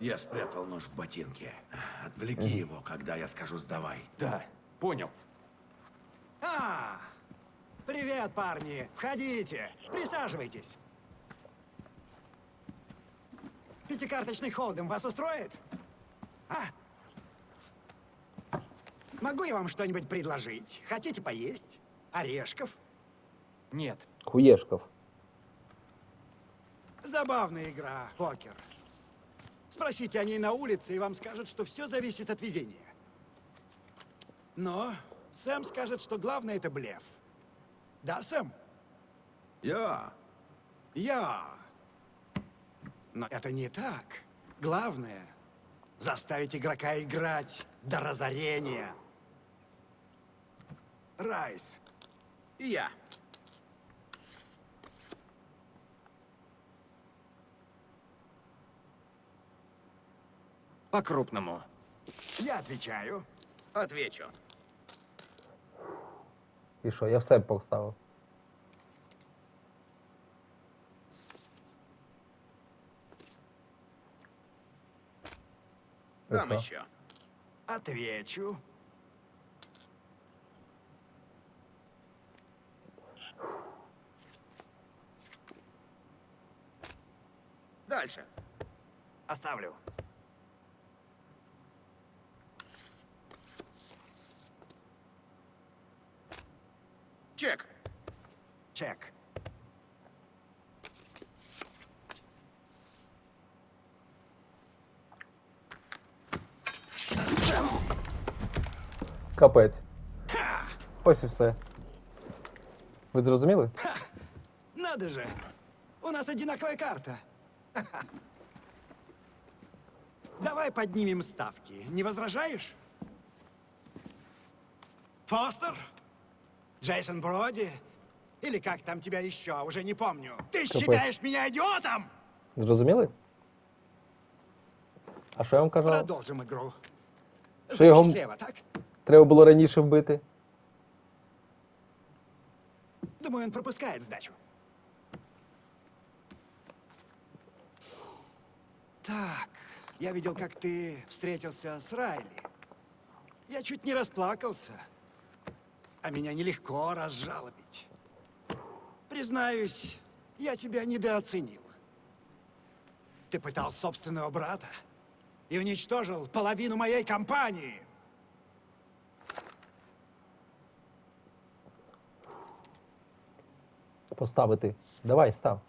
Я спрятал нож в ботинке. Отвлеки его, когда я скажу «сдавай». Да, понял. А, привет, парни. Входите, присаживайтесь. Пятикарточный холдем вас устроит? А? Могу я вам что-нибудь предложить? Хотите поесть? Орешков? Нет. Хуєшков. Забавная игра, покер. Спросите о ней на улице, и вам скажут, что все зависит от везения. Но Сэм скажет, что главное это блеф. Да, Сэм? Я. Я. Но это не так. Главное — заставить игрока играть до разорения. Райс, Я. По-крупному. я отвечаю. Отвечу. І що, я все поставив. Там еще. Отвечу. Дальше. Оставлю. Чек. Капець. Ось і все. Ви зрозуміли? Надо же. У нас одинаковая карта. Давай поднимем ставки. Не возражаешь? Фостер? Джейсон Броди? Или как там тебя еще, уже не помню. Ты считаешь меня идиотом? Зрозуміли? А що я вам казав? Продолжим игру. Что я вам- слева, так? Треба було раніше вбити. Думаю, он пропускает сдачу. Так, я видел, как ты встретился с Райли. Я чуть не расплакался. А меня нелегко разжалобить. Признаюсь, я тебя недооценил. Ты пытал собственного брата и уничтожил половину моей компании. Поставити. Давай, став.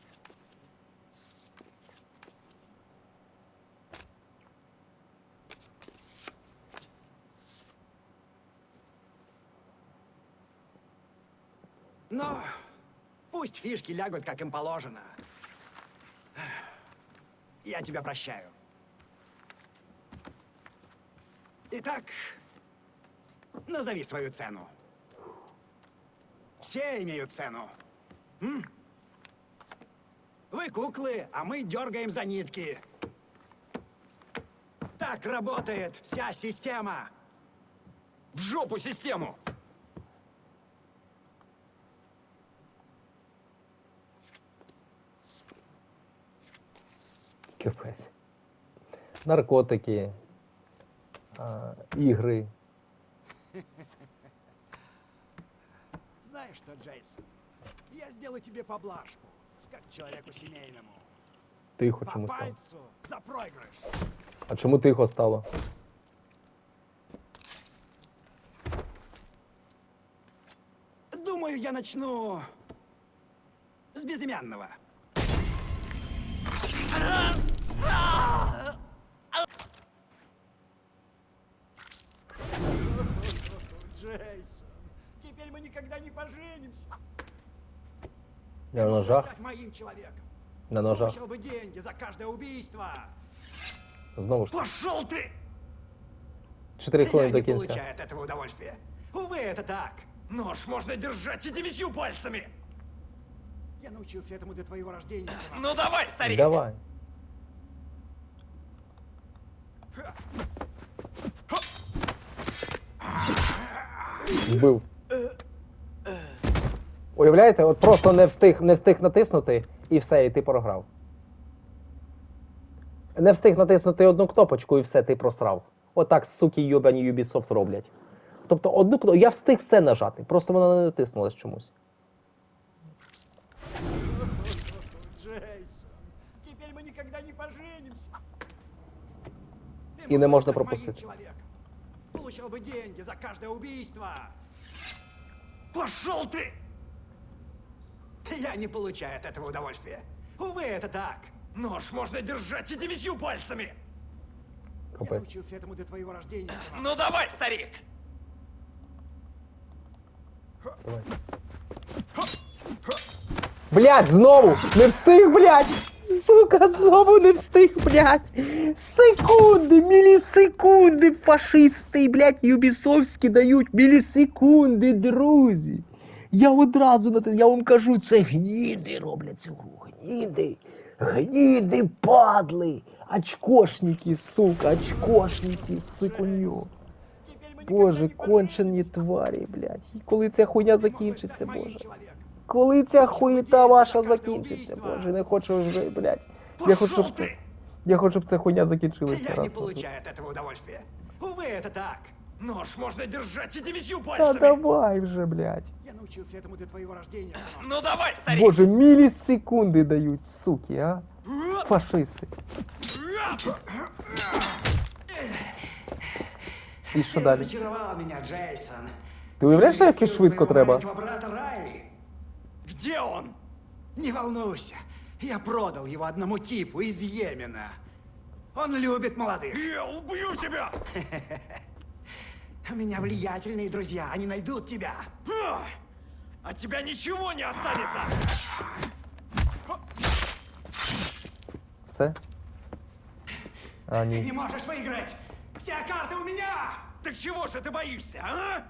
Но пусть фишки лягут, как им положено. Я тебя прощаю. Итак, назови свою цену. Все имеют цену. М? Вы куклы, а мы дергаем за нитки. Так работает вся система. В жопу систему! Капець. Наркотики. А, ігри. Знаешь что, Джейсон, я сделаю тебе поблажку, как человеку семейному. Тихо По чому стало. пальцу за проигрыш. А чому тихо стало? Думаю, я начну с безымянного. Джейсон, теперь мы никогда не поженимся. На ножах? стать моим человеком. На ножах. Получил бы деньги за каждое убийство. Знову ж. Пошел ты! 4 Я хвилини не до кінця. получаю от этого удовольствия. Увы, это так. Нож можно держать и девятью пальцами! Я научился этому до твоего рождения. Ну давай, старик! Давай. Вбив. Уявляєте, от просто не встиг, не встиг натиснути і все, і ти програв. Не встиг натиснути одну кнопочку і все, ти просрав. Отак, суки, йобані Ubisoft роблять. Тобто одну кнопку. Я встиг все нажати, просто вона не натиснулась чомусь. Джейсон, теперь мы никогда не поженимся. И не можно пропустить. Получал бы деньги за каждое убийство. Пошел ты! Я не получаю от этого удовольствия. Увы, это так. Нож можно держать и девятью пальцами! Я научился этому до твоего рождения. Ну давай, старик! Давай. Блять, знову! Не встиг, блять! Сука, знову не встиг, блять! Секунди, мілісекунди, фашисти, блять, юбісовські дають мілісекунди, друзі! Я одразу на те, я вам кажу, це гніди роблять цього, гніди, гніди, падли, очкошники, сука, очкошники, сикуньо. Теперь мы Боже, никогда не кончені поженимся. тварі, блядь. І коли ця хуйня Ты мог бы закінчиться, стать моим Боже. человеком. Коли ця хуєта ваша Каждое закінчиться, убийство. Боже, не хочу вже, блядь. Я хочу, Пошел щоб це, ты! я хочу, щоб ця хуйня закінчилася Я раз. не получаю от этого удовольствия. Увы, это так. Нож можно держать и девятью Та пальцами! давай вже, блядь. Я научился этому до твоего рождения, сынок. Ну давай, старик! Боже, мілісекунди дають, суки, а? Фашисти. І що Ты далі? разочаровал меня, Джейсон. Ти уявляєш, як Навестил швидко своего треба? маленького брата Райли. Где он? Не волнуйся, я продал его одному типу из Йемена. Он любит молодых. Я убью тебя! У меня влиятельные друзья, они найдут тебя. А! От тебя ничего не останется! Все? А, Ты не можешь выиграть. Все карты у меня. Так чего же ты боишься, а?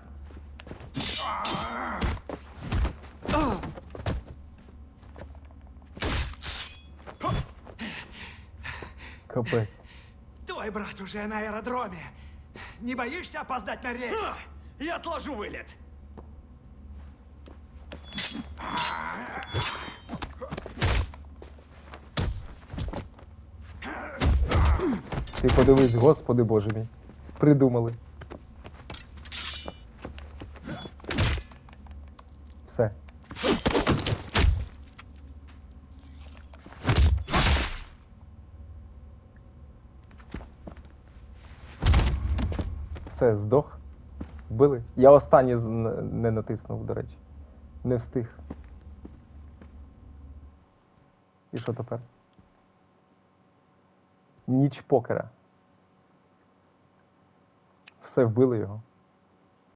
Капець. Твой брат уже на аэродроме. Не боишься опоздать на рейс? А! Я отложу вылет. Ти подивись, господи боже мій. Придумали. Все, здох. Вбили. Я останній не натиснув, до речі. Не встиг. І що тепер? Ніч покера. Все вбили його.